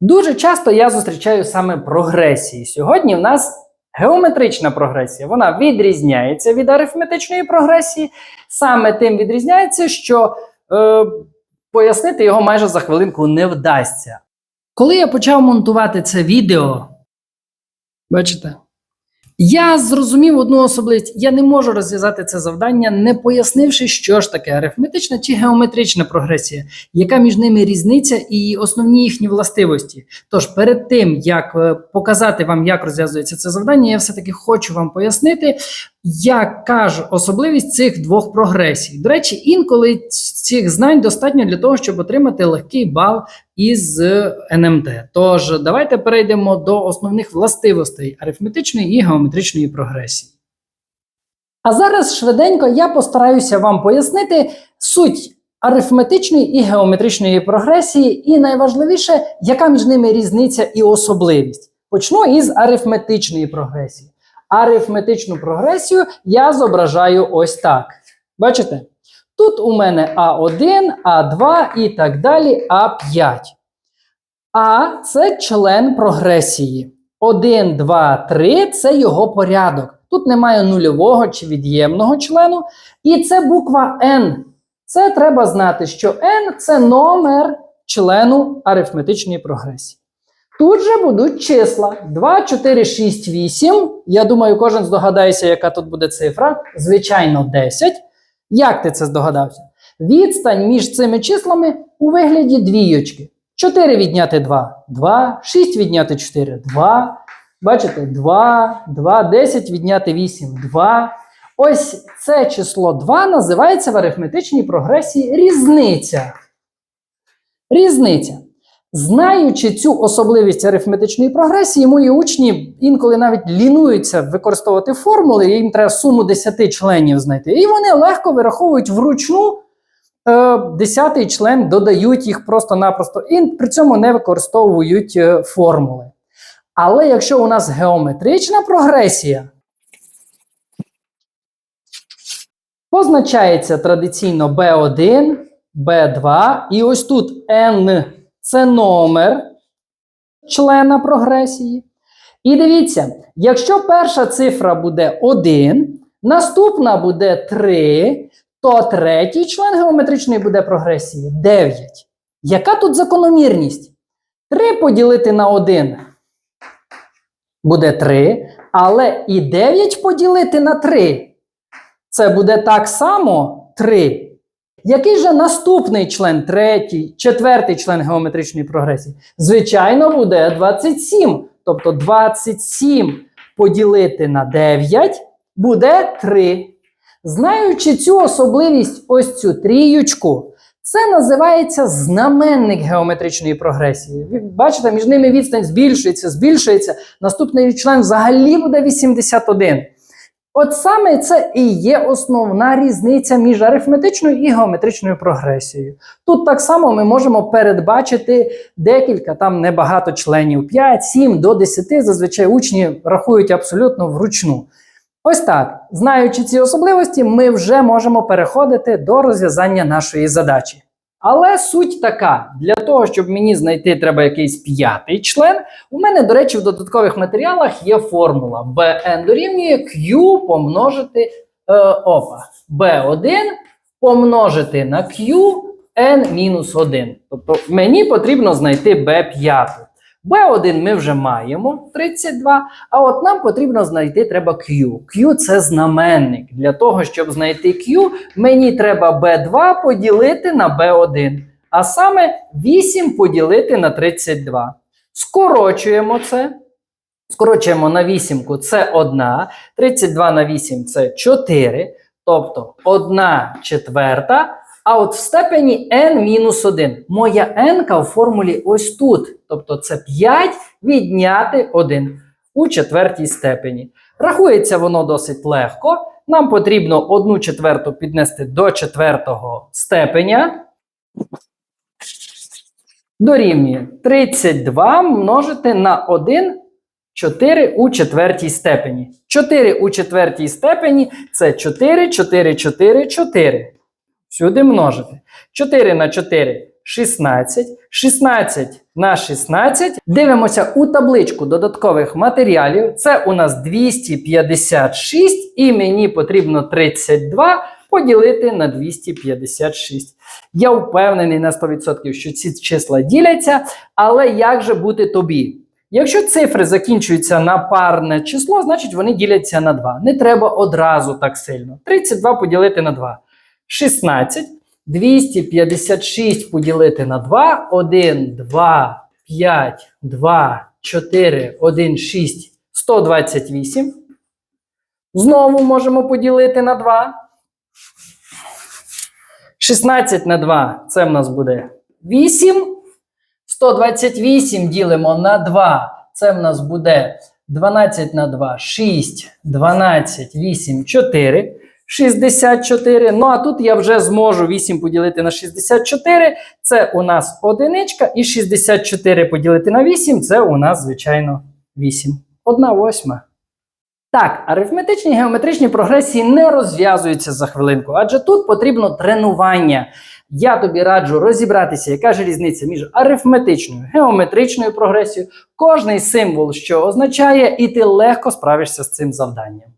Дуже часто я зустрічаю саме прогресії. Сьогодні в нас геометрична прогресія. Вона відрізняється від арифметичної прогресії. Саме тим відрізняється, що е, пояснити його майже за хвилинку не вдасться. Коли я почав монтувати це відео, бачите, я зрозумів одну особливість: я не можу розв'язати це завдання, не пояснивши, що ж таке арифметична чи геометрична прогресія, яка між ними різниця і основні їхні властивості. Тож, перед тим як е, показати вам, як розв'язується це завдання, я все-таки хочу вам пояснити, яка ж особливість цих двох прогресій. До речі, інколи цих знань достатньо для того, щоб отримати легкий бал із НМТ. Тож, давайте перейдемо до основних властивостей арифметичної і геометричної прогресії. А зараз швиденько я постараюся вам пояснити суть арифметичної і геометричної прогресії, і найважливіше, яка між ними різниця і особливість. Почну із арифметичної прогресії. Арифметичну прогресію я зображаю ось так. Бачите? Тут у мене А1, А2 і так далі А5. А це член прогресії. 1, 2, 3 це його порядок. Тут немає нульового чи від'ємного члену. І це буква N. Це треба знати, що N це номер члену арифметичної прогресії. Тут же будуть числа 2, 4, 6, 8. Я думаю, кожен здогадається, яка тут буде цифра. Звичайно, 10. Як ти це здогадався? Відстань між цими числами у вигляді двійочки. 4 відняти 2 2, 6 відняти 4 2. Бачите, 2, 2, 10 відняти 8 2. Ось це число 2 називається в арифметичній прогресії різниця. Різниця. Знаючи цю особливість арифметичної прогресії, мої учні інколи навіть лінуються використовувати формули, їм треба суму 10 членів знайти. І вони легко вираховують вручну е, десятий член, додають їх просто-напросто і при цьому не використовують е, формули. Але якщо у нас геометрична прогресія, позначається традиційно B1, B2, і ось тут N це номер члена прогресії. І дивіться, якщо перша цифра буде 1, наступна буде 3, то третій член геометричної буде прогресії 9. Яка тут закономірність? 3 поділити на 1 буде 3, але і 9 поділити на 3 це буде так само 3. Який же наступний член, третій, четвертий член геометричної прогресії? Звичайно, буде 27. Тобто 27 поділити на 9 буде 3. Знаючи цю особливість, ось цю тріючку, це називається знаменник геометричної прогресії. Ви бачите, між ними відстань збільшується, збільшується. Наступний член взагалі буде 81. От саме це і є основна різниця між арифметичною і геометричною прогресією. Тут так само ми можемо передбачити декілька, там небагато членів, 5, 7 до 10, зазвичай учні рахують абсолютно вручну. Ось так, знаючи ці особливості, ми вже можемо переходити до розв'язання нашої задачі. Але суть така: для того, щоб мені знайти треба якийсь п'ятий член, у мене, до речі, в додаткових матеріалах є формула Bn дорівнює Q помножити е, опа, B1 помножити на Q n-1. Тобто мені потрібно знайти B5. B1 ми вже маємо 32, а от нам потрібно знайти треба Q. Q це знаменник. Для того, щоб знайти Q, мені треба B2 поділити на B1. А саме 8 поділити на 32. Скорочуємо це. Скорочуємо на 8, це 1. 32 на 8 це 4. Тобто 1 четверта. А от в степені n-1. Моя n в формулі ось тут. Тобто це 5 відняти 1 у четвертій степені. Рахується воно досить легко. Нам потрібно 1 четверту піднести до четвертого степеня. Дорівнює 32 множити на 1 4 у четвертій степені. 4 у четвертій степені це 4, 4, 4, 4. Сюди множити. 4 на 4 16. 16 на 16. Дивимося у табличку додаткових матеріалів. Це у нас 256, і мені потрібно 32 поділити на 256. Я впевнений на 100%, що ці числа діляться, але як же бути тобі? Якщо цифри закінчуються на парне число, значить вони діляться на 2. Не треба одразу так сильно. 32 поділити на 2. 16. 256 поділити на 2. 1, 2, 5, 2, 4, 1, 6, 128. Знову можемо поділити на 2. 16 на 2 це в нас буде 8. 128 ділимо на 2. Це в нас буде 12 на 2, 6, 12, 8, 4. 64. Ну а тут я вже зможу 8 поділити на 64. Це у нас одиничка. І 64 поділити на 8 це у нас, звичайно, 8. Одна восьма. Так, арифметичні геометричні прогресії не розв'язуються за хвилинку, адже тут потрібно тренування. Я тобі раджу розібратися, яка ж різниця між арифметичною геометричною прогресією, кожний символ, що означає, і ти легко справишся з цим завданням.